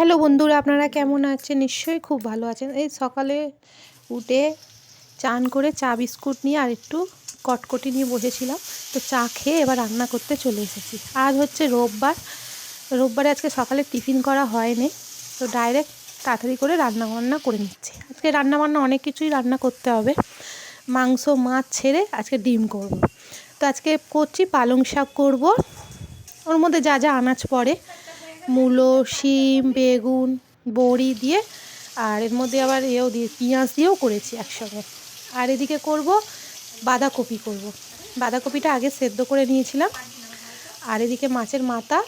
Hello বন্ধুরা, আপনারা কেমন আছেন? নিশ্চয়ই খুব ভালো আছেন। এই সকালে উঠে চান করে চা বিস্কুট নিয়ে আর একটু কটকটি নিয়ে বসেছিলাম। তো চা খেয়ে এবার রান্না করতে চলে এসেছি। আজ হচ্ছে রোববার। রোববারে আজকে সকালে টিফিন করা হয়নি। তো ডাইরেক্ট তাড়াতাড়ি করে রান্না বান্না করে নিচ্ছি। আজকে রান্না বান্না অনেক কিছুই রান্না করতে হবে। মাংস, মাছ ছেড়ে আজকে ডিম করব। তো আজকে করছি পালং শাক করব। ওর মধ্যে যা যা আনাজ পড়ে মূলো, শিম, বেগুন, বড়ি দিয়ে, আর এর মধ্যে আবার এও দিয়ে, পেঁয়াজ দিয়েও করেছি একসঙ্গে। আর এদিকে করব বাঁধাকপি করব। বাঁধাকপিটা আগে সেদ্ধ করে নিয়েছিলাম। আর এদিকে মাছের মাথা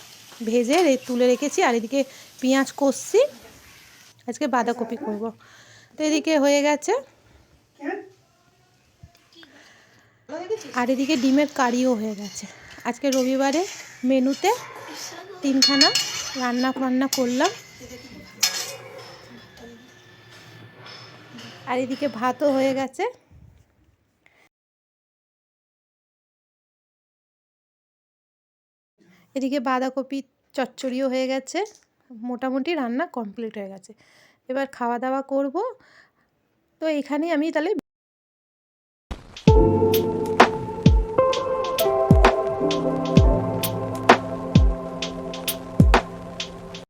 ভেজে তুলে রেখেছি। আর এদিকে পেঁয়াজ কষছি। আজকে বাঁধাকপি করব। তো এদিকে হয়ে গেছে। আর এদিকে ডিমের কারিও হয়ে গেছে। আজকে রবিবারে মেনুতে তিনখানা রান্না ফান্না করলাম। আর এদিকে ভাতও হয়ে গেছে। এদিকে বাঁধাকপি চচ্চড়িও হয়ে গেছে। মোটামুটি রান্না কমপ্লিট হয়ে গেছে। এবার খাওয়া দাওয়া করব। তো এখানেই আমি তাহলে